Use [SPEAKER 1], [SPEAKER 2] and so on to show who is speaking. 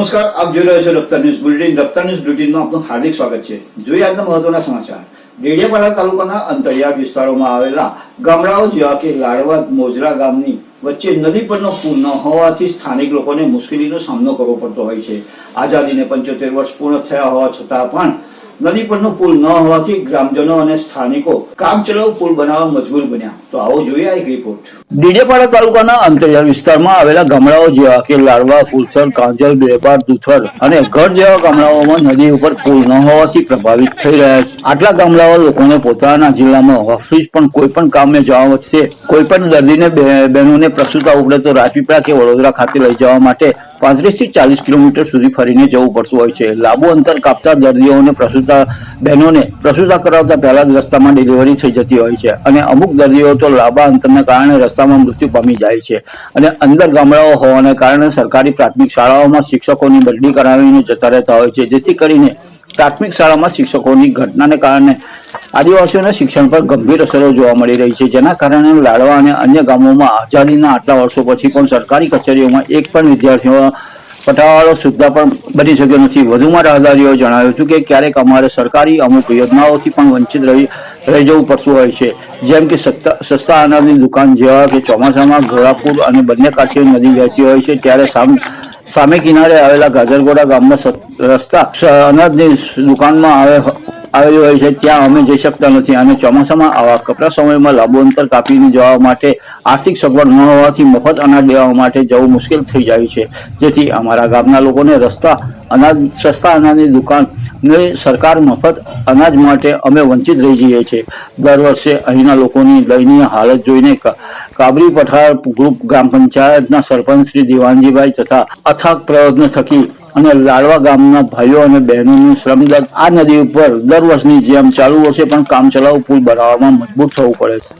[SPEAKER 1] નમસ્કાર, આપ જોઈ રહ્યા છો Raftaar news bulletin. Raftaar news બુલેટિનમાં આપનું હાર્દિક સ્વાગત છે. જોઈએ આજના મહત્વના સમાચાર. ડેડિયાપાડા તાલુકાના અંતરિયાળ વિસ્તારોમાં આવેલા ગામડાઓ જેવા કે લાડવા મોજરા ગામની વચ્ચે નદી પરનો પુલ ન હોવાથી સ્થાનિક લોકોને મુશ્કેલીનો સામનો કરવો પડતો હોય છે. આઝાદીને પંચોતેર વર્ષ પૂર્ણ થયા હોવા છતાં પણ નદી પરનો પુલ ન હોવાથી ગ્રામજનો અને સ્થાનિકો કામચલાઉ પુલ બનાવવા મજબૂર બન્યા. તો આવો જોઈએ એક રિપોર્ટ ડીડેપાડા તાલુકાના અંતરિયાળ વિસ્તારમાં આવેલા ગામડાઓ જેવા કે લાડવા ફૂલસર, કાંજલ, બેપાર, દુથર અને ગઢ જેવા ગામડાઓમાં નદી ઉપર પુલ ન હોવાથી પ્રભાવિત થઈ રહ્યા છે. આટલા ગામડાઓ લોકોને પોતાના જિલ્લામાં ઓફિસ પણ કોઈ પણ કામે જવા વચ્ચે કોઈ પણ દર્દીને બહેનોને પ્રસૂતા ઉપડે તો રાજપીપળા કે વડોદરા ખાતે લઈ જવા માટે પાંત્રીસથી ચાલીસ કિલોમીટર સુધી ફરીને જવું પડતું હોય છે. લાંબુ અંતર કાપતા દર્દીઓને પ્રસૂતા બહેનોને પ્રસૂતા કરાવતા પહેલા જ રસ્તામાં ડિલિવરી થઈ જતી હોય છે. અને અમુક દર્દીઓ તો લાંબા અંતરને કારણે રસ્તામાં મૃત્યુ પામી જાય છે. અને અંદર ગામડાઓ હોવાને કારણે સરકારી પ્રાથમિક શાળાઓમાં શિક્ષકોની બદલી કરાવીને જતા રહેતા હોય છે. જેથી કરીને પ્રાથમિક શાળામાં શિક્ષકોની ઘટનાને કારણે આદિવાસીઓના શિક્ષણ પર ગંભીર અસરો જોવા મળી રહી છે. જેના કારણે લાડવા અને અન્ય ગામોમાં આઝાદીના આટલા વર્ષો પછી પણ સરકારી કચેરીઓમાં એક પણ વિદ્યાર્થીઓ પટાવાળો સુદ્ધા પણ બની શક્યો નથી. વધુમાં રાહદારીઓ જણાવ્યું હતું કે ક્યારેક અમારે સરકારી અમુક યોજનાઓથી પણ વંચિત રહી રહી જવું પડતું હોય છે. જેમ કે સસ્તા અનાજની દુકાન જેવા કે ચોમાસામાં ઘોડાપુર અને બંને કાંઠે નદી વહેતી હોય છે, ત્યારે સામ, સામે કિનારે આવેલા ગાજરગોડા ગામના રસ્તા અનાજની દુકાનમાં આવે આવેલી હોય છે, ત્યાં અમે જઈ શકતા નથી. અને ચોમાસામાં આવા કપરા સમયમાં લાંબુ અંતર કાપીને જવા માટે આર્થિક સગવડ ન હોવાથી મફત અનાજ લેવા માટે જવું મુશ્કેલ થઈ જાય છે. જેથી અમારા ગામના લોકોને રસ્તા અનાજ, સસ્તા અનાજની દુકાન ને સરકાર મફત અનાજ માટે અમે વંચિત રહી જઈએ છીએ. દર વર્ષે અહીંના લોકોની દયનીય હાલત જોઈને કાબરી પઠાર ગ્રુપ ગ્રામ પંચાયતના સરપંચ શ્રી દિવાનજીભાઈ તથા અથાગ પ્રયત્ન થકી અને લાડવા ગામના ભાઈઓ અને બહેનોનું શ્રમદાન આ નદી ઉપર દર વર્ષની જેમ ચાલુ વર્ષે પણ કામ ચલાવ પુલ બનાવવામાં મજબૂત થવું પડે છે.